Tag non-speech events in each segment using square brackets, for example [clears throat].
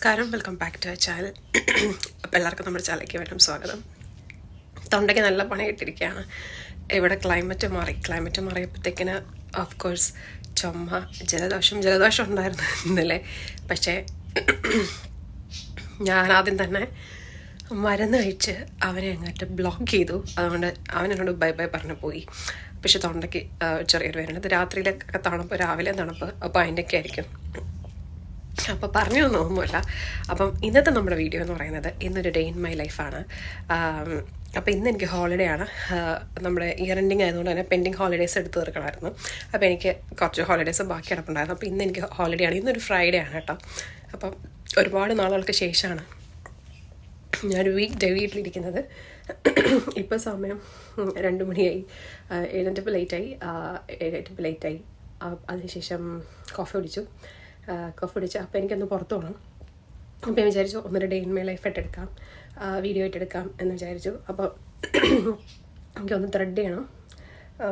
നമസ്കാരം. Welcome back to channel അപ്പോൾ എല്ലാവർക്കും നമ്മുടെ ചാനലിലേക്ക് വേണം സ്വാഗതം. തൊണ്ടയ്ക്ക് നല്ല പണി കിട്ടിയിരിക്കുകയാണ്. ഇവിടെ ക്ലൈമറ്റ് മാറി. ക്ലൈമറ്റ് മാറിയപ്പോഴത്തേക്കിന് ഓഫ് കോഴ്സ് ചുമ ജലദോഷം ജലദോഷം ഉണ്ടായിരുന്നു ഇന്നലെ. പക്ഷേ ഞാൻ ആദ്യം തന്നെ മരുന്ന് കഴിച്ച് അവനെ അങ്ങോട്ട് ബ്ലോക്ക് ചെയ്തു. അതുകൊണ്ട് അവനോട് ബൈ ബൈ പറഞ്ഞു പോയി. പക്ഷെ തൊണ്ടയ്ക്ക് ചെറിയൊരു വേദന. ഇത് രാത്രിയിലൊക്കെ തണുപ്പ് രാവിലെ തണുപ്പ്. അപ്പോൾ അതിന്റെയൊക്കെ ആയിരിക്കും. അപ്പോൾ പറഞ്ഞു ഒന്നുമില്ല അപ്പം ഇന്നത്തെ നമ്മുടെ വീഡിയോ എന്ന് പറയുന്നത് ഇന്നൊരു ഡേ ഇൻ മൈ ലൈഫാണ് അപ്പോൾ ഇന്ന് എനിക്ക് ഹോളിഡേ ആണ്. നമ്മുടെ ഇയർ എൻഡിങ് ആയതുകൊണ്ട് തന്നെ പെൻഡിങ് ഹോളിഡേസ് എടുത്ത് തീർക്കണമായിരുന്നു. അപ്പോൾ എനിക്ക് കുറച്ച് ഹോളിഡേസ് ബാക്കി കിടപ്പുണ്ടായിരുന്നു. അപ്പോൾ ഇന്ന് എനിക്ക് ഹോളിഡേ ആണ്. ഇന്നൊരു ഫ്രൈഡേ ആണ് കേട്ടോ. അപ്പം ഒരുപാട് നാളുകൾക്ക് ശേഷമാണ് ഞാൻ വീക്ക് ഡേ വീട്ടിലിരിക്കുന്നത്. ഇപ്പോൾ സമയം രണ്ട് മണിയായി. എഴുന്നേറ്റപ്പോൾ ലേറ്റായി എഴുന്നേറ്റപ്പോൾ ലേറ്റായി അതിനുശേഷം കോഫി കുടിച്ചു. ആ, പിടിച്ച്. അപ്പോൾ എനിക്കൊന്ന് പുറത്തു പോകണം അപ്പോൾ ഞാൻ വിചാരിച്ചു ഒന്നര ഡേ ഇൻ ലൈഫ് ആയിട്ട് എടുക്കാം. വീഡിയോ എടുക്കാം എന്ന് വിചാരിച്ചു. അപ്പോൾ എനിക്കൊന്ന് ത്രെഡ് ചെയ്യണം.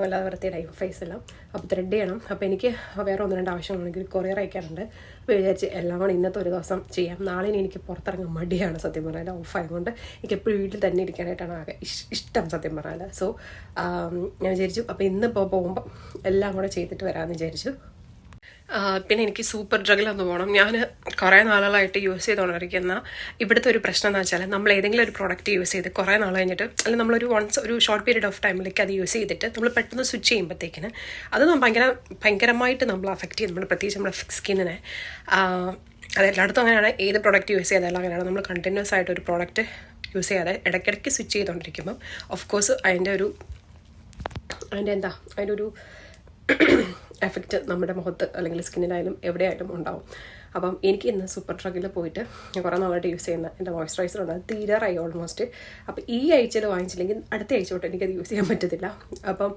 വല്ലാതെ വൃത്തിയിടായി ഫേസ് എല്ലാം. അപ്പോൾ ത്രെഡ് ചെയ്യണം. അപ്പോൾ എനിക്ക് വേറെ ഒന്ന് രണ്ട് ആവശ്യങ്ങളാണെങ്കിൽ കൊറിയർ അയക്കാറുണ്ട് അപ്പോൾ വിചാരിച്ച് എല്ലാം കൂടെ ഇന്നത്തെ ഒരു ദിവസം ചെയ്യാം. നാളെ എനിക്ക് പുറത്തിറങ്ങാൻ മടിയാണ് സത്യം പറഞ്ഞാൽ ഓഫ് ആയതുകൊണ്ട് എനിക്ക് എപ്പോഴും വീട്ടിൽ തന്നെ ഇരിക്കാനായിട്ടാണ് ആകെ ഇഷ്ടം സത്യം പറഞ്ഞാൽ സോ ഞാൻ വിചാരിച്ചു. അപ്പോൾ ഇന്നിപ്പോൾ പോകുമ്പോൾ എല്ലാം കൂടെ ചെയ്തിട്ട് വരാമെന്ന് വിചാരിച്ചു. പിന്നെ എനിക്ക് സൂപ്പർ ഡ്രഗിലൊന്ന് പോകണം ഞാൻ കുറേ നാളുകളായിട്ട് യൂസ് ചെയ്തുകൊണ്ടിരിക്കുന്ന ഇവിടുത്തെ ഒരു പ്രശ്നം എന്ന് വെച്ചാൽ നമ്മൾ ഏതെങ്കിലും ഒരു പ്രോഡക്റ്റ് യൂസ് ചെയ്ത് കുറേ നാൾ കഴിഞ്ഞിട്ട് അല്ലെങ്കിൽ നമ്മളൊരു വൺസ് ഒരു ഷോർട്ട് പീരീഡ് ഓഫ് ടൈമിലേക്ക് അത് യൂസ് ചെയ്തിട്ട് നമ്മൾ പെട്ടെന്ന് സ്വിച്ച് ചെയ്യുമ്പോഴത്തേക്കിന് അത് ഭയങ്കര ഭയങ്കരമായിട്ട് നമ്മൾ അഫക്റ്റ് ചെയ്യും. നമ്മുടെ പ്രത്യേകിച്ച് നമ്മുടെ സ്കിന്നിനെ അത് എല്ലായിടത്തും അങ്ങനെയാണ്. ഏത് പ്രോഡക്റ്റ് യൂസ് ചെയ്താലും അങ്ങനെയാണ്. നമ്മൾ കണ്ടിന്യൂസ് ആയിട്ട് ഒരു പ്രോഡക്റ്റ് യൂസ് ചെയ്യാതെ ഇടയ്ക്കിടയ്ക്ക് സ്വിച്ച് ചെയ്തുകൊണ്ടിരിക്കുമ്പം ഓഫ് കോഴ്സ് അതിന്റെ ഒരു അതിന്റെ എന്താ അതിന്റെ ഒരു എഫക്റ്റ് നമ്മുടെ മുഖത്ത് അല്ലെങ്കിൽ സ്കിന്നിലായാലും എവിടെയായാലും ഉണ്ടാവും. അപ്പം എനിക്ക് ഇന്ന് സൂപ്പർ ഡ്രഗിൽ പോയിട്ട് കുറേ നാളായിട്ട് യൂസ് ചെയ്യുന്ന എന്റെ മോയ്സ്ചറൈസർ ഉണ്ട് തീരാറായി ഓൾമോസ്റ്റ് അപ്പോൾ ഈ ആഴ്ചയിൽ വാങ്ങിച്ചില്ലെങ്കിൽ അടുത്ത ആഴ്ച തൊട്ട് എനിക്കത് യൂസ് ചെയ്യാൻ പറ്റത്തില്ല. അപ്പം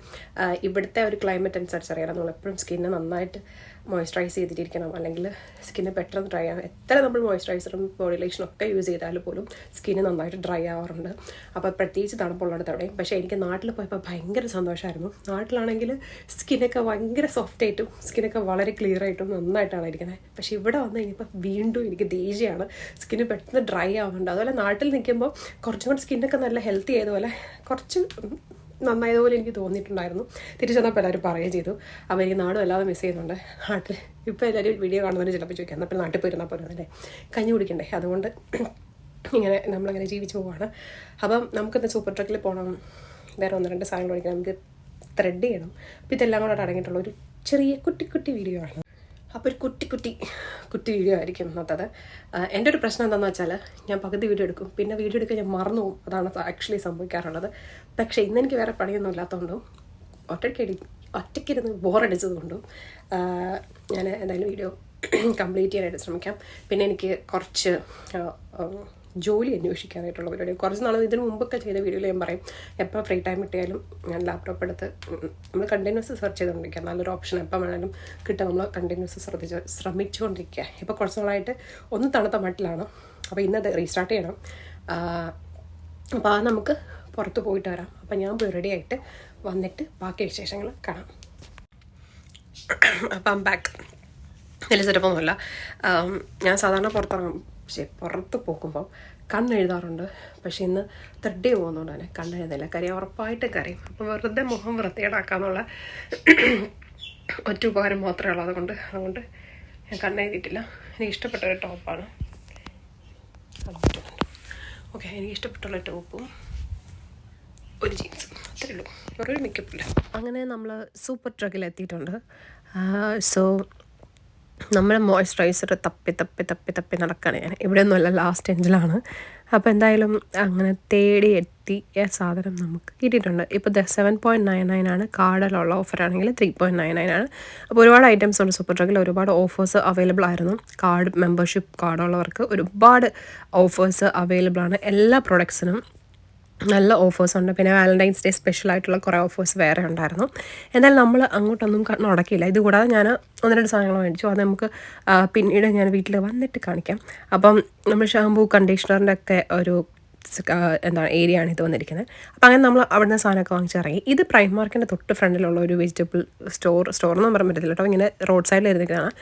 ഇവിടുത്തെ ഒരു ക്ലൈമറ്റ് അനുസരിച്ച് അറിയാം നമ്മൾ എപ്പോഴും സ്കിന്നെ നന്നായിട്ട് മോയ്സ്ചറൈസ് ചെയ്തിട്ടിരിക്കണം. അല്ലെങ്കിൽ സ്കിന്ന് പെട്ടെന്ന് ഡ്രൈ ആകും എത്ര നമ്മൾ മോയ്സ്ചറൈസറും ബോഡി ലോഷനും ഒക്കെ യൂസ് ചെയ്താൽ പോലും സ്കിന്ന് നന്നായിട്ട് ഡ്രൈ ആവാറുണ്ട്. അപ്പോൾ പ്രത്യേകിച്ച് തണുപ്പുള്ളിടത്ത് എവിടെയും പക്ഷേ എനിക്ക് നാട്ടിൽ പോയപ്പോൾ ഭയങ്കര സന്തോഷമായിരുന്നു നാട്ടിലാണെങ്കിൽ സ്കിന്നൊക്കെ ഭയങ്കര സോഫ്റ്റ് ആയിട്ടും സ്കിന്നൊക്കെ വളരെ ക്ലിയർ ആയിട്ടും നന്നായിട്ടാണ് ഇരിക്കുന്നത് പക്ഷേ ഇവിടെ വന്ന് കഴിഞ്ഞപ്പോൾ വീണ്ടും എനിക്ക് ദേഷ്യമാണ്. സ്കിന്ന് പെട്ടെന്ന് ഡ്രൈ ആവുന്നുണ്ട്. അതുപോലെ നാട്ടിൽ നിൽക്കുമ്പോൾ കുറച്ചും കൂടി സ്കിന്നൊക്കെ നല്ല ഹെൽത്തി ആയതുപോലെ കുറച്ച് നന്നായതുപോലെ എനിക്ക് തോന്നിയിട്ടുണ്ടായിരുന്നു. തിരിച്ചു വന്നപ്പോൾ എല്ലാവരും പറയുകയും ചെയ്തു. അപ്പോൾ എനിക്ക് നാടും അല്ലാതെ മിസ് ചെയ്യുന്നുണ്ട്. നാട്ടിൽ ഇപ്പോൾ എല്ലാവരും വീഡിയോ കാണുന്നവർ ചിലപ്പോൾ ചോദിക്കാം എന്നാൽ പിന്നെ നാട്ടിൽ പോയിരുന്നാൽ പോലും അല്ലേ? കഞ്ഞി കുടിക്കണ്ടേ? അതുകൊണ്ട് ഇങ്ങനെ നമ്മളങ്ങനെ ജീവിച്ചു പോവാണ്. അപ്പം നമുക്കിന്ന് സൂപ്പർ ട്രക്കിൽ പോകണം വേറെ ഒന്ന് രണ്ട് സാധനങ്ങൾ കഴിക്കണം നമുക്ക് ത്രെഡ് ചെയ്യണം. അപ്പോൾ ഇതെല്ലാം കൂടെ അടങ്ങിയിട്ടുള്ള ഒരു ചെറിയ കുട്ടി കുട്ടി വീഡിയോ ആണ്. അപ്പോൾ ഒരു കുട്ടി കുട്ടി കുട്ടി വീഡിയോ ആയിരിക്കും ഇന്നത്തത്. എന്റെ ഒരു പ്രശ്നം എന്താണെന്ന് വെച്ചാൽ ഞാൻ പകുതി വീഡിയോ എടുക്കും. പിന്നെ വീഡിയോ എടുക്കാൻ ഞാൻ മറന്നു പോകും. അതാണ് ആക്ച്വലി സംഭവിക്കാറുള്ളത്. പക്ഷേ ഇന്ന് എനിക്ക് വേറെ പണിയൊന്നും ഇല്ലാത്തതുകൊണ്ടും ഒറ്റയ്ക്കടി ഒറ്റയ്ക്കിരുന്ന് ബോറടിച്ചതുകൊണ്ടും ഞാൻ എന്തായാലും വീഡിയോ [clears throat] കംപ്ലീറ്റ് ചെയ്യാനായിട്ട് ശ്രമിക്കാം. പിന്നെ എനിക്ക് കുറച്ച് ജോലി അന്വേഷിക്കാനായിട്ടുള്ള പരിപാടി കുറച്ച് നാൾ ഇതിന് മുമ്പൊക്കെ ചെയ്ത വീഡിയോയിൽ ഞാൻ പറയും എപ്പോൾ ഫ്രീ ടൈം കിട്ടിയാലും ഞാൻ ലാപ്ടോപ്പ് എടുത്ത് നമ്മൾ കണ്ടിന്യൂസ് സെർച്ച് ചെയ്തുകൊണ്ടിരിക്കുക നല്ലൊരു ഓപ്ഷൻ എപ്പോൾ വേണമെങ്കിലും കിട്ടുക നമ്മൾ കണ്ടിന്യൂസ് ശ്രദ്ധിച്ച് ശ്രമിച്ചുകൊണ്ടിരിക്കുക ഇപ്പോൾ കുറച്ച് നാളായിട്ട് ഒന്ന് തണുത്ത മട്ടിലാണ്. അപ്പോൾ ഇന്നത് റീസ്റ്റാർട്ട് ചെയ്യണം. അപ്പോൾ ആ നമുക്ക് പുറത്ത് പോയിട്ട് വരാം. അപ്പോൾ ഞാൻ റെഡി ആയിട്ട് വന്നിട്ട് ബാക്കി വിശേഷങ്ങൾ കാണാം. അപ്പം ബാക്ക് വലിയ ചെറുപ്പമൊന്നുമല്ല ഞാൻ സാധാരണ പുറത്തിറങ്ങും. പക്ഷേ പുറത്ത് പോകുമ്പോൾ കണ്ണെഴുതാറുണ്ട്. പക്ഷേ ഇന്ന് ത്രെഡ് പോകുന്നതുകൊണ്ട് തന്നെ കണ്ണെഴുതില്ല കാര്യം ഉറപ്പായിട്ട് കരയും. അപ്പോൾ വെറുതെ മുഖം വൃത്തികേടാക്കാന്നുള്ള ഒറ്റ ഉപകാരം മാത്രമേ ഉള്ളൂ. അതുകൊണ്ട് അതുകൊണ്ട് ഞാൻ കണ്ണെഴുതിയിട്ടില്ല. എനിക്ക് ഇഷ്ടപ്പെട്ട ഒരു ടോപ്പാണ്. ഓക്കെ എനിക്ക് ഇഷ്ടപ്പെട്ടുള്ള ടോപ്പും ഒരു ജീൻസും. അത്രേ ഉള്ളൂ. വേറൊരു മേക്കപ്പില്ല അങ്ങനെ നമ്മൾ സൂപ്പർ ട്രക്കിൽ എത്തിയിട്ടുണ്ട് സോ നമ്മുടെ മോയ്സ്ചറൈസർ തപ്പി തപ്പി തപ്പി തപ്പി നടക്കുകയാണ് ഞാൻ. ഇവിടെ ഒന്നുമല്ല ലാസ്റ്റ് എഞ്ചിലാണ് അപ്പോൾ എന്തായാലും അങ്ങനെ തേടി എത്തി സാധനം നമുക്ക് കിട്ടിയിട്ടുണ്ട്. ഇപ്പോൾ സെവൻ പോയിന്റ് നയൻ നയൻ ആണ്. കാർഡിലുള്ള ഓഫറാണെങ്കിൽ ത്രീ പോയിന്റ് നയൻ നയൻ ആണ്. അപ്പോൾ ഒരുപാട് ഐറ്റംസ് ഉണ്ട് സൂപ്പർ ട്രക്കിൽ ഒരുപാട് ഓഫേഴ്സ് അവൈലബിൾ ആയിരുന്നു. കാർഡ് മെമ്പർഷിപ്പ് കാർഡുള്ളവർക്ക് ഒരുപാട് ഓഫേഴ്സ് അവൈലബിൾ ആണ്. എല്ലാ പ്രൊഡക്ട്സിനും നല്ല ഓഫേഴ്സ് ഉണ്ട്. പിന്നെ വാലന്റൈൻസ് ഡേ സ്പെഷ്യൽ ആയിട്ടുള്ള കുറേ ഓഫേഴ്സ് വേറെ ഉണ്ടായിരുന്നു. എന്നാൽ നമ്മൾ അങ്ങോട്ടൊന്നും കണ്ണ് ഉടക്കിയില്ല ഇതുകൂടാതെ ഞാൻ ഒന്ന് രണ്ട് സാധനങ്ങൾ മേടിച്ചു. അത് നമുക്ക് പിന്നീട് ഞാൻ വീട്ടിൽ വന്നിട്ട് കാണിക്കാം. അപ്പം നമ്മൾ ഷാമ്പൂ കണ്ടീഷണറിന്റെ ഒക്കെ ഒരു എന്താണ് ഏരിയ ആണ് ഇത് വന്നിരിക്കുന്നത്. അപ്പം അങ്ങനെ നമ്മൾ അവിടുന്ന് സാധനമൊക്കെ വാങ്ങിച്ചിറങ്ങി ഇത് പ്രൈം മാർക്കിന്റെ തൊട്ട് ഫ്രണ്ടിലുള്ള ഒരു വെജിറ്റബിൾ സ്റ്റോർ സ്റ്റോർ എന്ന് പറയാൻ പറ്റത്തില്ല കേട്ടോ. ഇങ്ങനെ റോഡ് സൈഡിൽ ഇരുന്നിരിക്കുന്നതാണ്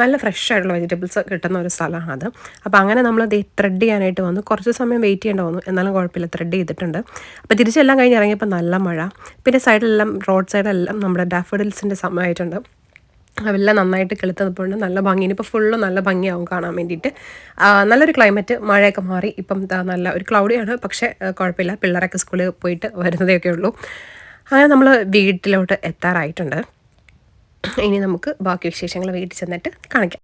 നല്ല ഫ്രഷ് ആയിട്ടുള്ള വെജിറ്റബിൾസ് കിട്ടുന്ന ഒരു സ്ഥലമാണ് അത്. അപ്പോൾ അങ്ങനെ നമ്മൾ ഇത് ത്രെഡ് ചെയ്യാനായിട്ട് വന്നു. കുറച്ച് സമയം വെയിറ്റ് ചെയ്യേണ്ട വന്നു. എന്നാലും കുഴപ്പമില്ല ത്രെഡ് ചെയ്തിട്ടുണ്ട്. അപ്പോൾ തിരിച്ചെല്ലാം കഴിഞ്ഞ് ഇറങ്ങിയപ്പോൾ നല്ല മഴ. പിന്നെ സൈഡിലെല്ലാം റോഡ് സൈഡിലെല്ലാം നമ്മുടെ ഡാഫഡിൽസിന്റെ സമയമായിട്ടുണ്ട്. അതെല്ലാം നന്നായിട്ട് കിളുത്തപ്പോൾ നല്ല ഭംഗി. ഇനിയിപ്പോൾ ഫുള്ളും നല്ല ഭംഗിയാവും കാണാൻ വേണ്ടിയിട്ട്. നല്ലൊരു ക്ലൈമറ്റ് മഴയൊക്കെ മാറി. ഇപ്പം നല്ല ഒരു ക്ലൗഡിയാണ് പക്ഷേ കുഴപ്പമില്ല. പിള്ളേരൊക്കെ സ്കൂളിൽ പോയിട്ട് വരുന്നതേ ഉള്ളൂ. അങ്ങനെ നമ്മൾ വീട്ടിലോട്ട് എത്താറായിട്ടുണ്ട്. ഇനി നമുക്ക് ബാക്കി വിശേഷങ്ങൾ വീട്ടിൽ ചെന്നിട്ട് കാണിക്കാം.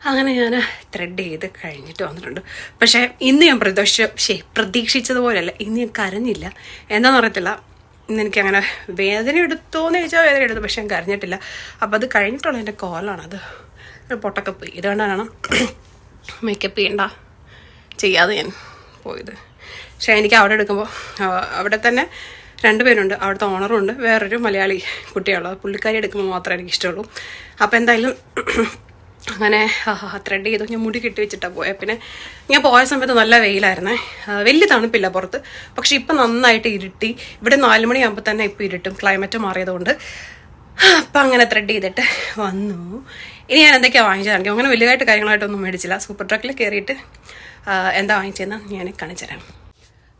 അങ്ങനെ ഞാൻ ത്രെഡ് ചെയ്ത് കഴിഞ്ഞിട്ട് വന്നിട്ടുണ്ട്. പക്ഷേ ഇന്ന് ഞാൻ പ്രതീക്ഷ ശേ പ്രതീക്ഷിച്ചതുപോലെയല്ല. ഇന്ന് ഞാൻ കരഞ്ഞില്ല. എന്താണെന്ന് അറിയത്തില്ല. ഇന്ന് എനിക്ക് അങ്ങനെ വേദന എടുത്തോന്ന് ചോദിച്ചാൽ വേദന എടുത്തു പക്ഷെ ഞാൻ കരഞ്ഞിട്ടില്ല. അപ്പോൾ അത് കഴിഞ്ഞിട്ടുള്ള എന്റെ അത് പൊട്ടൊക്കെ പോയി. ഇതുകൊണ്ടാണ് മേക്കപ്പ് ചെയ്യണ്ട ചെയ്യാതെ ഞാൻ പോയത്. പക്ഷേ എനിക്ക് അവിടെ എടുക്കുമ്പോൾ അവിടെ തന്നെ രണ്ടുപേരുണ്ട്. അവിടുത്തെ ഓണറും ഉണ്ട്. വേറൊരു മലയാളി കുട്ടിയുള്ളത് പുള്ളിക്കാരി എടുക്കുമ്പോൾ മാത്രമേ എനിക്ക് ഇഷ്ടമുള്ളൂ. അപ്പോൾ എന്തായാലും [clears throat] അങ്ങനെ ത്രെഡ് ചെയ്തു. ഞാൻ മുടി കെട്ടി വെച്ചിട്ടാണ് പോയത് പിന്നെ ഞാൻ പോയ സമയത്ത് നല്ല വെയിലായിരുന്നേ. വലിയ തണുപ്പില്ല പുറത്ത്. പക്ഷെ ഇപ്പം നന്നായിട്ട് ഇരുട്ടി. ഇവിടെ നാല് മണിയാകുമ്പോൾ തന്നെ ഇപ്പം ഇരുട്ടും. ക്ലൈമറ്റ് മാറിയതുകൊണ്ട്. അപ്പം അങ്ങനെ ത്രെഡ് ചെയ്തിട്ട് വന്നു. ഇനി ഞാൻ എന്തൊക്കെയാണ് വാങ്ങിച്ചത് അങ്ങനെ വലിയതായിട്ട് കാര്യങ്ങളായിട്ടൊന്നും മേടിച്ചില്ല. സൂപ്പർ ട്രക്കിൽ കയറിയിട്ട് എന്താ വാങ്ങിച്ചതെന്ന് ഞാൻ കാണിച്ചു തരാം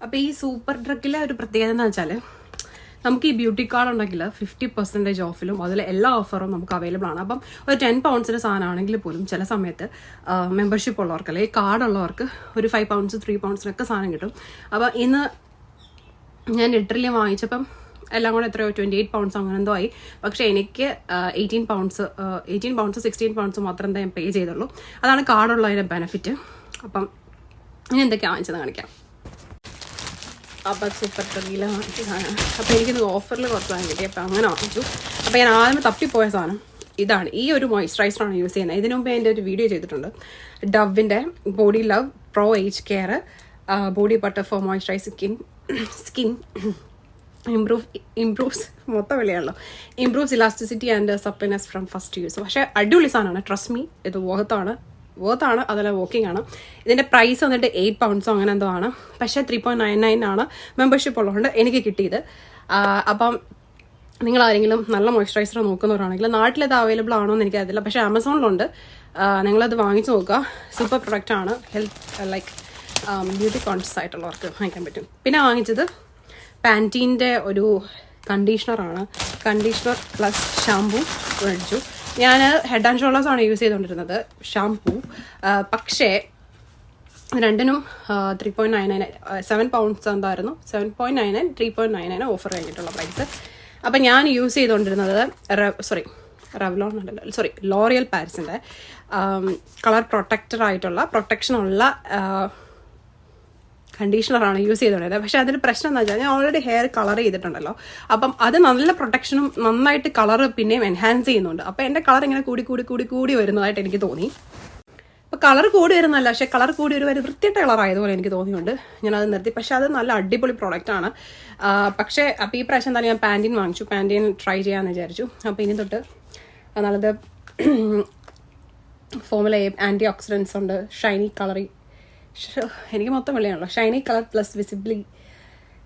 അപ്പോൾ ഈ സൂപ്പർ ഡ്രഗിലെ ഒരു പ്രത്യേകത എന്ന് വെച്ചാൽ നമുക്ക് ഈ ബ്യൂട്ടി കാർഡ് ഉണ്ടെങ്കിൽ ഫിഫ്റ്റി പെർസെന്റേജ് ഓഫിലും അതിൽ എല്ലാ ഓഫറും നമുക്ക് അവൈലബിൾ ആണ്. അപ്പം ഒരു ടെൻ പൗണ്ട്സിന്റെ സാധനമാണെങ്കിൽ പോലും ചില സമയത്ത് മെമ്പർഷിപ്പ് ഉള്ളവർക്ക് അല്ലെങ്കിൽ കാർഡ് ഉള്ളവർക്ക് ഒരു ഫൈവ് പൗണ്ട്സ് ത്രീ പൗണ്ട്സിനൊക്കെ സാധനം കിട്ടും. അപ്പോൾ ഇന്ന് ഞാൻ ലിറ്ററലി വാങ്ങിച്ചപ്പം എല്ലാം കൂടെ എത്രയോ ട്വന്റി എയ്റ്റ് പൗണ്ട്സ് അങ്ങനെ എന്തോ ആയി. പക്ഷേ എനിക്ക് eighteen pounds eighteen pounds sixteen pounds മാത്രം ഞാൻ പേ ചെയ്തുള്ളൂ. അതാണ് കാർഡുള്ളതിന്റെ ബെനിഫിറ്റ് അപ്പം ഇനി എന്തൊക്കെയാണ് വാങ്ങിച്ചത് കാണിക്കാം. അപ്പം സൂപ്പർ ട്രഗില വാങ്ങിച്ചതാണ് അപ്പോൾ എനിക്കിത് ഓഫറിൽ കുറച്ച് വാങ്ങി കിട്ടി. അപ്പോൾ അങ്ങനെ വാങ്ങിച്ചു. അപ്പോൾ ഞാൻ ആദ്യമേ തപ്പിപ്പോയ സാധനം ഇതാണ്. ഈ ഒരു മോയ്സ്ചറൈസറാണ് യൂസ് ചെയ്യുന്നത്. ഇതിനു മുമ്പ് എന്റെ ഒരു വീഡിയോ ചെയ്തിട്ടുണ്ട്. ഡവിന്റെ body love pro age care body butter for moisturise skin skin improve improves മൊത്തം വിലയാണല്ലോ. Improves elasticity and suppleness from first use പക്ഷേ അടിപൊളി സാധനമാണ്. ട്രസ്റ്റ് മീ ഇത് വോർത്താണ് വോർത്താണ് അതല്ല വോക്കിംഗ് ആണ്. ഇതിന്റെ പ്രൈസ് വന്നിട്ട് എയ്റ്റ് പൗണ്ട്സോ അങ്ങനെ എന്തോ ആണ്. പക്ഷേ ത്രീ പോയിന്റ് നയൻ നയൻ ആണ് മെമ്പർഷിപ്പ് ഉള്ളതുകൊണ്ട് എനിക്ക് കിട്ടിയത്. അപ്പം നിങ്ങൾ ആരെങ്കിലും നല്ല മോയ്സ്ചറൈസർ നോക്കുന്നവരാണെങ്കിൽ നാട്ടിൽ ഇത് അവൈലബിൾ ആണോ എന്ന് എനിക്കറിയില്ല പക്ഷേ ആമസോണിലുണ്ട് നിങ്ങളത് വാങ്ങിച്ച് നോക്കുക. സൂപ്പർ പ്രൊഡക്റ്റ് ആണ്. ഹെൽത്ത് ലൈക്ക് ബ്യൂട്ടി കോൺഷ്യസ് ആയിട്ടുള്ളവർക്ക് വാങ്ങിക്കാൻ പറ്റും. പിന്നെ വാങ്ങിച്ചത് പാന്റീന്റെ ഒരു കണ്ടീഷണറാണ് കണ്ടീഷണർ പ്ലസ് ഷാംപൂ മേടിച്ചു ഞാൻ ഹെഡ് ആൻഡ് ഷോൾഡേഴ്സ് ആണ് യൂസ് ചെയ്തുകൊണ്ടിരുന്നത് ഷാംപൂ. പക്ഷേ രണ്ടിനും three point nine nine seven pounds എന്തായിരുന്നു? Seven point nine nine three point nine nine offer കഴിഞ്ഞിട്ടുള്ള പ്രൈസ് അപ്പം ഞാൻ യൂസ് ചെയ്തുകൊണ്ടിരുന്നത് സോറി റവ്ലോൺ അല്ലല്ലോ സോറി ലോറിയൽ പാരിസിന്റെ കളർ പ്രൊട്ടക്റ്റർ ആയിട്ടുള്ള പ്രൊട്ടക്ഷൻ ഉള്ള കണ്ടീഷണറാണ് യൂസ് ചെയ്തുകൊണ്ടിരുന്നത് പക്ഷേ അതിന് പ്രശ്നം എന്താ വെച്ചാൽ ഞാൻ ഓൾറെഡി ഹെയർ കളർ ചെയ്തിട്ടുണ്ടല്ലോ. അപ്പം അത് നല്ല പ്രൊട്ടക്ഷനും നന്നായിട്ട് കളർ പിന്നെയും എൻഹാൻസ് ചെയ്യുന്നുണ്ട്. അപ്പം എന്റെ കളർ ഇങ്ങനെ കൂടി കൂടി കൂടി കൂടി വരുന്നതായിട്ട് എനിക്ക് തോന്നി. അപ്പോൾ കളർ കൂടി വരുന്നല്ല പക്ഷേ കളർ കൂടി ഒരു വൃത്തിയിട്ട കളർ ആയതുപോലെ എനിക്ക് തോന്നിയുണ്ട് ഞാനത് നിർത്തി. പക്ഷേ അത് നല്ല അടിപൊളി പ്രോഡക്റ്റ് ആണ്. പക്ഷേ അപ്പോൾ ഈ പ്രാവശ്യം തന്നെ ഞാൻ പാന്റീൻ വാങ്ങിച്ചു. പാന്റീൻ ട്രൈ ചെയ്യാമെന്ന് വിചാരിച്ചു. അപ്പോൾ ഇനി തൊട്ട് നല്ലത് ഫോമിലെ ആന്റി ഓക്സിഡൻസ് ഉണ്ട്. ഷൈനി കളറി എനിക്ക് മൊത്തം വെള്ളയാണല്ലോ. Shiny colour plus visibly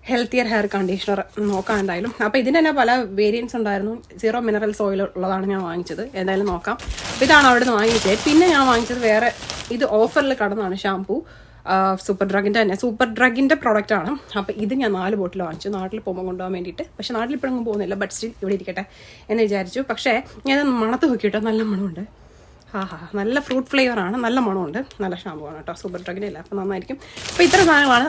healthier hair conditioner നോക്കാം എന്തായാലും. അപ്പോൾ ഇതിന് തന്നെ പല വേരിയൻസ് ഉണ്ടായിരുന്നു. സീറോ മിനറൽസ് ഓയിൽ ഉള്ളതാണ് ഞാൻ വാങ്ങിച്ചത്. എന്തായാലും നോക്കാം. ഇതാണ് അവിടെ നിന്ന് വാങ്ങിച്ചത്. പിന്നെ ഞാൻ വാങ്ങിച്ചത് വേറെ ഇത് ഓഫറിൽ കടന്നാണ് ഷാംപൂ സൂപ്പർ ഡ്രഗിന്റെ തന്നെ. സൂപ്പർ ഡ്രഗിന്റെ പ്രോഡക്റ്റ് ആണ്. അപ്പോൾ ഇത് ഞാൻ നാല് ബോട്ടിൽ വാങ്ങിച്ചു. നാട്ടിൽ പോകുമ്പോൾ കൊണ്ടുപോകാൻ വേണ്ടിയിട്ട്. പക്ഷേ നാട്ടിൽ ഇപ്പോഴൊന്നും പോകുന്നില്ല. ബട്ട് സ്റ്റിൽ ഇവിടെ ഇരിക്കട്ടെ എന്ന് വിചാരിച്ചു. പക്ഷേ ഞാൻ മണത്ത് നോക്കിയിട്ടോ നല്ല മണമുണ്ട്. ഹാ ഹാ നല്ല ഫ്രൂട്ട് ഫ്ലേവർ ആണ്. നല്ല മണമുണ്ട്. നല്ല ഷാമ്പു ആണ് കേട്ടോ. സൂപ്പർ ഡ്രഗിന്റെ ഇല്ല അപ്പോൾ നന്നായിരിക്കും. അപ്പോൾ ഇത്ര സാധനങ്ങളാണ്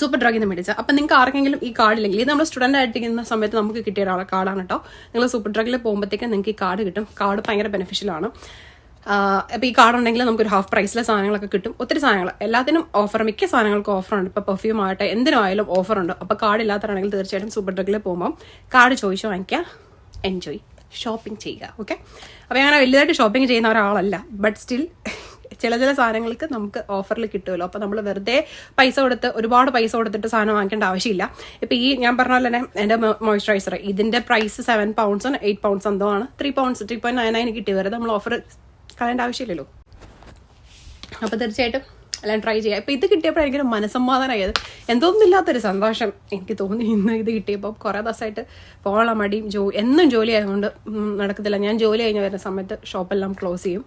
സൂപ്പർ ഡ്രഗിൽ നിന്ന് മേടിച്ചത്. അപ്പം നിങ്ങൾക്ക് ആർക്കെങ്കിലും ഈ കാർഡ് ഇല്ലെങ്കിൽ ഇത് നമ്മൾ സ്റ്റുഡന്റ് ആയിട്ടിരിക്കുന്ന സമയത്ത് നമുക്ക് കിട്ടിയ ഒരാളെ കാർഡാണ് കേട്ടോ. നിങ്ങൾ സൂപ്പർ ഡ്രഗിൽ പോകുമ്പോഴത്തേക്കും നിങ്ങൾക്ക് ഈ കാർഡ് കിട്ടും. കാർഡ് ഭയങ്കര ബെനിഫിഷ്യലാണ് അപ്പോൾ ഈ കാർഡ് ഉണ്ടെങ്കിൽ നമുക്കൊരു ഹാഫ് പ്രൈസിലെ സാധനങ്ങളൊക്കെ കിട്ടും. ഒത്തിരി സാധനങ്ങൾ. എല്ലാത്തിനും ഓഫർ മിക്ക സാധനങ്ങൾക്കും ഓഫറുണ്ട് ഇപ്പോൾ പെർഫ്യൂം ആകട്ടെ എന്തിനായാലും ഓഫറുണ്ട് അപ്പോൾ കാർഡ് ഇല്ലാത്തവരാണെങ്കിൽ തീർച്ചയായിട്ടും സൂപ്പർ ഡ്രഗിൽ പോകുമ്പോൾ കാർഡ് ചോദിച്ചു വാങ്ങിക്കുക എൻജോയ് ഷോപ്പിംഗ് ചെയ്യുക ഓക്കെ അപ്പോൾ അങ്ങനെ വലുതായിട്ട് ഷോപ്പിംഗ് ചെയ്യുന്ന ഒരാളല്ല. ബട്ട് സ്റ്റിൽ ചില ചില സാധനങ്ങൾക്ക് നമുക്ക് ഓഫറിൽ കിട്ടുമല്ലോ. അപ്പോൾ നമ്മൾ വെറുതെ പൈസ കൊടുത്ത് ഒരുപാട് പൈസ കൊടുത്തിട്ട് സാധനം വാങ്ങിക്കേണ്ട ആവശ്യമില്ല. ഇപ്പോൾ ഈ ഞാൻ പറഞ്ഞ പോലെ തന്നെ എന്റെ മോയ്സ്ചറൈസർ ഇതിന്റെ പ്രൈസ് സെവൻ പൗണ്ട്സും എയ്റ്റ് പൗണ്ട്സ് എന്തോ ആണ്. Three pounds three point nine nine കിട്ടി. വെറുതെ നമ്മൾ ഓഫർ കളയേണ്ട ആവശ്യമില്ലല്ലോ. അപ്പോൾ തീർച്ചയായിട്ടും എല്ലാം ട്രൈ ചെയ്യാം. ഇപ്പം ഇത് കിട്ടിയപ്പോൾ എനിക്കൊരു മനസ്സമാധാനമായത് എന്തോന്നില്ലാത്തൊരു സന്തോഷം. എനിക്ക് തോന്നി ഇന്ന് ഇത് കിട്ടിയപ്പോൾ കുറേ ദിവസമായിട്ട് പോകാനുള്ള മടിയും ജോ എന്നും ജോലി ആയതുകൊണ്ട് നടക്കത്തില്ല. ഞാൻ ജോലി കഴിഞ്ഞ് വരുന്ന സമയത്ത് ഷോപ്പെല്ലാം ക്ലോസ് ചെയ്യും.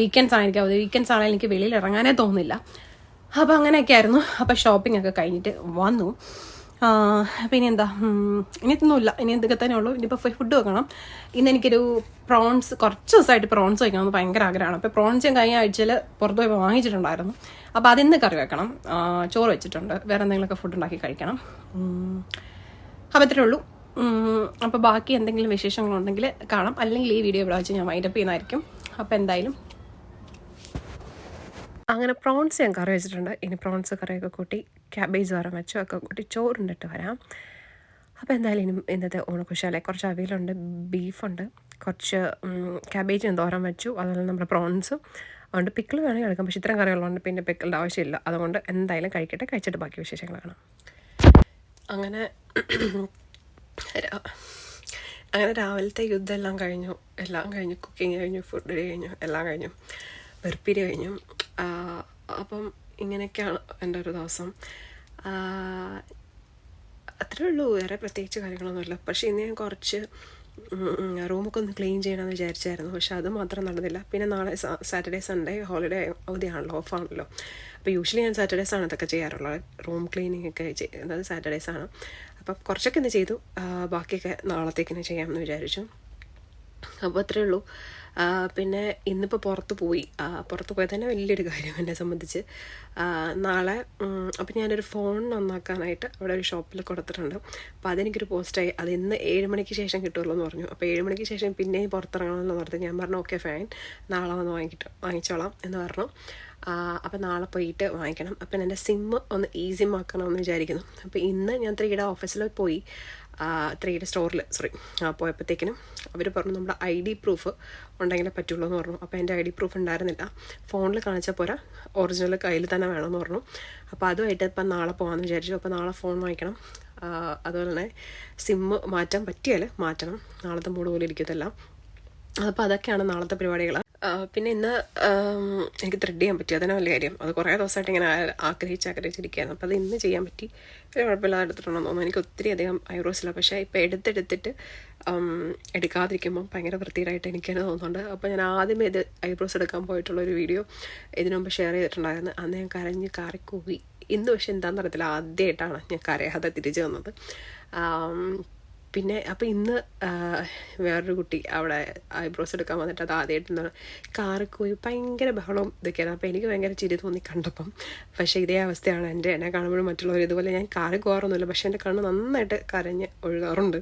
വീക്കെൻഡ്സ് ആണ് എനിക്ക് വീക്കെൻഡ്സ് ആണെങ്കിൽ എനിക്ക് വെളിയിൽ ഇറങ്ങാനേ തോന്നില്ല. അപ്പോൾ അങ്ങനെയൊക്കെ ആയിരുന്നു. അപ്പോൾ ഷോപ്പിംഗ് ഒക്കെ കഴിഞ്ഞിട്ട് വന്നു. പിന്നെ എന്താ ഇനി ഇനിയൊന്നുമില്ല ഇനി എന്തൊക്കെ തന്നെ ഉള്ളൂ. ഇനിയിപ്പോൾ ഫുഡ് വെക്കണം. ഇന്ന് എനിക്കൊരു പ്രോൺസ് കുറച്ച് ദിവസമായിട്ട് പ്രോൺസ് വയ്ക്കണമെന്ന് ഭയങ്കര ആഗ്രഹമാണ്. അപ്പോൾ പ്രോൺസ് ഞാൻ കഴിഞ്ഞ ആഴ്ചയിൽ പുറത്ത് പോയി വാങ്ങിച്ചിട്ടുണ്ടായിരുന്നു. അപ്പോൾ അതിന്ന് കറി വെക്കണം. ചോറ് വെച്ചിട്ടുണ്ട്. വേറെ എന്തെങ്കിലുമൊക്കെ ഫുഡ് ഉണ്ടാക്കി കഴിക്കണം. അപ്പോൾ അത്രേ ഉള്ളൂ. അപ്പോൾ ബാക്കി എന്തെങ്കിലും വിശേഷങ്ങളുണ്ടെങ്കിൽ കാണാം. അല്ലെങ്കിൽ ഈ വീഡിയോ ഇവിടെ വെച്ച് ഞാൻ വൈൻഡപ്പ് ചെയ്യുന്നതായിരിക്കും. അപ്പോൾ എന്തായാലും അങ്ങനെ പ്രോൺസ് ഞാൻ കറി വെച്ചിട്ടുണ്ട്. ഇനി പ്രോൺസ് കറിയൊക്കെ കൂട്ടി ക്യാബേജ് വരം വെച്ചോ ഒക്കെ കൂട്ടി ചോറുണ്ടിട്ട് വരാം. അപ്പോൾ എന്തായാലും ഇനി ഇന്നത്തെ ഓണക്കുശാലെ കുറച്ച് അവിയലുണ്ട് ബീഫുണ്ട് കുറച്ച് ക്യാബേജ് തോരം വെച്ചു അതുപോലെ നമ്മുടെ പ്രോൺസും അതുകൊണ്ട് പിക്കിൾ വേണമെങ്കിൽ എടുക്കാം പക്ഷേ ഇത്രയും കറികളുണ്ട് പിന്നെ പിക്കിളുടെ ആവശ്യമില്ല. അതുകൊണ്ട് എന്തായാലും കഴിക്കട്ടെ കഴിച്ചിട്ട് ബാക്കി വിശേഷങ്ങൾ കാണാം. അങ്ങനെ അങ്ങനെ രാവിലത്തെ യുദ്ധം എല്ലാം കഴിഞ്ഞു എല്ലാം കഴിഞ്ഞു കുക്കിംഗ് കഴിഞ്ഞു ഫുഡ് കഴിഞ്ഞു എല്ലാം കഴിഞ്ഞു വെറുപ്പിരി കഴിഞ്ഞു. അപ്പം ഇങ്ങനെയൊക്കെയാണ് എന്റെ ഒരു ദിവസം. അത്രേ ഉള്ളൂ. വേറെ പ്രത്യേകിച്ച് കാര്യങ്ങളൊന്നുമില്ല. പക്ഷേ ഇന്ന് ഞാൻ കുറച്ച് റൂമൊക്കെ ഒന്ന് ക്ലീൻ ചെയ്യണമെന്ന് വിചാരിച്ചായിരുന്നു. പക്ഷെ അത് മാത്രം നടന്നില്ല. പിന്നെ നാളെ സാറ്റർഡേ സൺഡേ ഹോളിഡേ അവധിയാണല്ലോ ഓഫാണല്ലോ. അപ്പോൾ യൂഷ്വലി ഞാൻ സാറ്റർഡേസ് ആണ് ഇതൊക്കെ ചെയ്യാറുള്ളത്. റൂം ക്ലീനിങ് ഒക്കെ ചെയ്യുന്നത് സാറ്റർഡേസ് ആണ് അപ്പം കുറച്ചൊക്കെ ഇന്ന് ചെയ്തു. ബാക്കിയൊക്കെ നാളത്തേക്കിന് ചെയ്യാമെന്ന് വിചാരിച്ചു. അപ്പോൾ അത്രേ ഉള്ളൂ. പിന്നെ ഇന്നിപ്പോൾ പുറത്ത് പോയി. പുറത്ത് പോയത് തന്നെ വലിയൊരു കാര്യം എന്നെ സംബന്ധിച്ച്. നാളെ അപ്പം ഞാനൊരു ഫോൺ നന്നാക്കാനായിട്ട് അവിടെ ഒരു ഷോപ്പിൽ കൊടുത്തിട്ടുണ്ട്. അപ്പോൾ അതെനിക്കൊരു പോസ്റ്റായി. അത് ഇന്ന് ഏഴ് മണിക്ക് ശേഷം കിട്ടുമല്ലോ എന്ന് പറഞ്ഞു. അപ്പോൾ ഏഴ് മണിക്ക് ശേഷം പിന്നെയും പുറത്തിറങ്ങണമെന്ന് പറഞ്ഞു ഞാൻ പറഞ്ഞു ഓക്കെ ഫൈൻ. നാളെ വന്ന് വാങ്ങിക്കിട്ട് വാങ്ങിച്ചോളാം എന്ന് പറഞ്ഞു. അപ്പോൾ നാളെ പോയിട്ട് വാങ്ങിക്കണം. അപ്പം എന്റെ സിമ്മ് ഒന്ന് ഈസി ആക്കണമെന്ന് വിചാരിക്കുന്നു. അപ്പോൾ ഇന്ന് ഞാൻ ത്രീയുടെ ഓഫീസിൽ പോയി. ത്രീയുടെ സ്റ്റോറിൽ സോറി പോയപ്പോഴത്തേക്കിനും അവർ പറഞ്ഞു നമ്മുടെ ഐ ഡി പ്രൂഫ് ഉണ്ടെങ്കിലേ പറ്റുള്ളൂ എന്ന് പറഞ്ഞു. അപ്പോൾ എന്റെ ഐ ഡി പ്രൂഫ് ഉണ്ടായിരുന്നില്ല. ഫോണിൽ കാണിച്ചാൽ പോരാ. ഒറിജിനൽ കയ്യിൽ തന്നെ വേണമെന്ന് പറഞ്ഞു. അപ്പോൾ അതുമായിട്ട് ഇപ്പം നാളെ പോകാമെന്ന് വിചാരിച്ചു. അപ്പോൾ നാളെ ഫോൺ വാങ്ങിക്കണം. അതുപോലെ തന്നെ സിമ്മ് മാറ്റാൻ പറ്റിയാൽ മാറ്റണം. നാളത്തെ മൂട് പോലെ ഇരിക്കത്തില്ല. അപ്പോൾ അതൊക്കെയാണ് നാളത്തെ പരിപാടികൾ പിന്നെ ഇന്ന് എനിക്ക് ത്രെഡ് ചെയ്യാൻ പറ്റി. അതന്നെ വലിയ കാര്യം. അത് കുറേ ദിവസമായിട്ട് ഇങ്ങനെ ആഗ്രഹിച്ച് ആഗ്രഹിച്ചിരിക്കുകയായിരുന്നു അപ്പോൾ അത് ഇന്ന് ചെയ്യാൻ പറ്റി. ഒരു കുഴപ്പമില്ലാതെ എടുത്തിട്ടുണ്ടെന്ന് തോന്നുന്നു. എനിക്ക് ഒത്തിരി അധികം ഐബ്രോസില്ല പക്ഷേ ഇപ്പോൾ എടുത്തെടുത്തിട്ട് എടുക്കാതിരിക്കുമ്പം ഭയങ്കര വൃത്തിയിലായിട്ട് എനിക്ക് തന്നെ തോന്നുന്നുണ്ട്. അപ്പോൾ ഞാൻ ആദ്യമേ ഇത് ഐബ്രോസ് എടുക്കാൻ പോയിട്ടുള്ള ഒരു വീഡിയോ ഇതിനു മുമ്പ് ഷെയർ ചെയ്തിട്ടുണ്ടായിരുന്നു. അന്ന് ഞാൻ കരഞ്ഞ് കാറിക്കൂവി. ഇന്ന് പക്ഷെ എന്താണെന്ന് അറിയത്തില്ല. ആദ്യമായിട്ടാണ് ഞാൻ കരയാതെ തിരിച്ചു വന്നത്. പിന്നെ അപ്പോൾ ഇന്ന് വേറൊരു കുട്ടി അവിടെ ഐബ്രോസ് എടുക്കാൻ വന്നിട്ട് അത് ആദ്യമായിട്ട് കാറിൽ പോയി ഭയങ്കര ബഹളവും ഇതൊക്കെയാണ്. അപ്പോൾ എനിക്ക് ഭയങ്കര ചിരി തോന്നി കണ്ടപ്പം. പക്ഷേ ഇതേ അവസ്ഥയാണ് എന്റെ എന്നെ കാണുമ്പോഴും മറ്റുള്ളവർ ഇതുപോലെ ഞാൻ കാറിൽ പോകാറൊന്നുമില്ല. പക്ഷേ എന്റെ കണ്ണ് നന്നായിട്ട് കരഞ്ഞ് ഒഴുകാറുണ്ട്.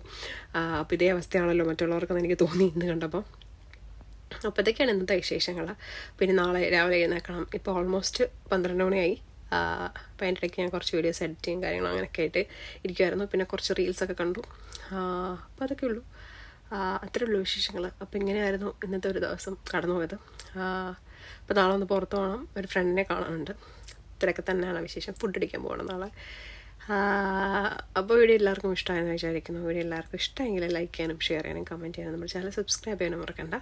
അപ്പോൾ ഇതേ അവസ്ഥയാണല്ലോ മറ്റുള്ളവർക്കെന്ന് എനിക്ക് തോന്നി ഇന്ന് കണ്ടപ്പം. അപ്പോൾ ഇതൊക്കെയാണ് ഇന്നത്തെ വിശേഷങ്ങൾ പിന്നെ നാളെ രാവിലെ എഴുന്നേക്കണം ഇപ്പോൾ ഓൾമോസ്റ്റ് പന്ത്രണ്ട് മണിയായി. അപ്പോൾ അതിന്റെ ഇടയ്ക്ക് ഞാൻ കുറച്ച് വീഡിയോസ് എഡിറ്റ് ചെയ്യും കാര്യങ്ങളും അങ്ങനെയൊക്കെ ആയിട്ട് ഇരിക്കുമായിരുന്നു പിന്നെ കുറച്ച് റീൽസൊക്കെ കണ്ടു. അപ്പോൾ അതൊക്കെ ഉള്ളൂ. അത്രയേ അത്രേ ഉള്ളൂ വിശേഷങ്ങൾ അപ്പോൾ ഇങ്ങനെയായിരുന്നു ഇന്നത്തെ ഒരു ദിവസം കടന്നുപോയത്. അപ്പോൾ നാളെ ഒന്ന് പുറത്ത് പോകണം ഒരു ഫ്രണ്ടിനെ കാണാനുണ്ട്. ഇത്രയൊക്കെ തന്നെയാണ് വിശേഷം. ഫുഡ് അടിക്കാൻ പോകണം നാളെ. അപ്പോൾ വീഡിയോ എല്ലാവർക്കും ഇഷ്ടമായെന്ന് വിചാരിക്കുന്നു. വീഡിയോ എല്ലാവർക്കും ഇഷ്ടമെങ്കിൽ ലൈക്ക് ചെയ്യാനും ഷെയർ ചെയ്യാനും കമന്റ് ചെയ്യാനും നമ്മുടെ ചാനൽ സബ്സ്ക്രൈബ് ചെയ്യാനും മറക്കണ്ട.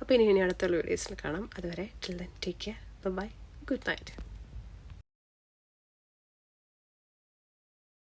അപ്പോൾ ഇനി ഇനി അടുത്തുള്ള വീഡിയോസിൽ കാണാം. അതുവരെ till then take care bye good night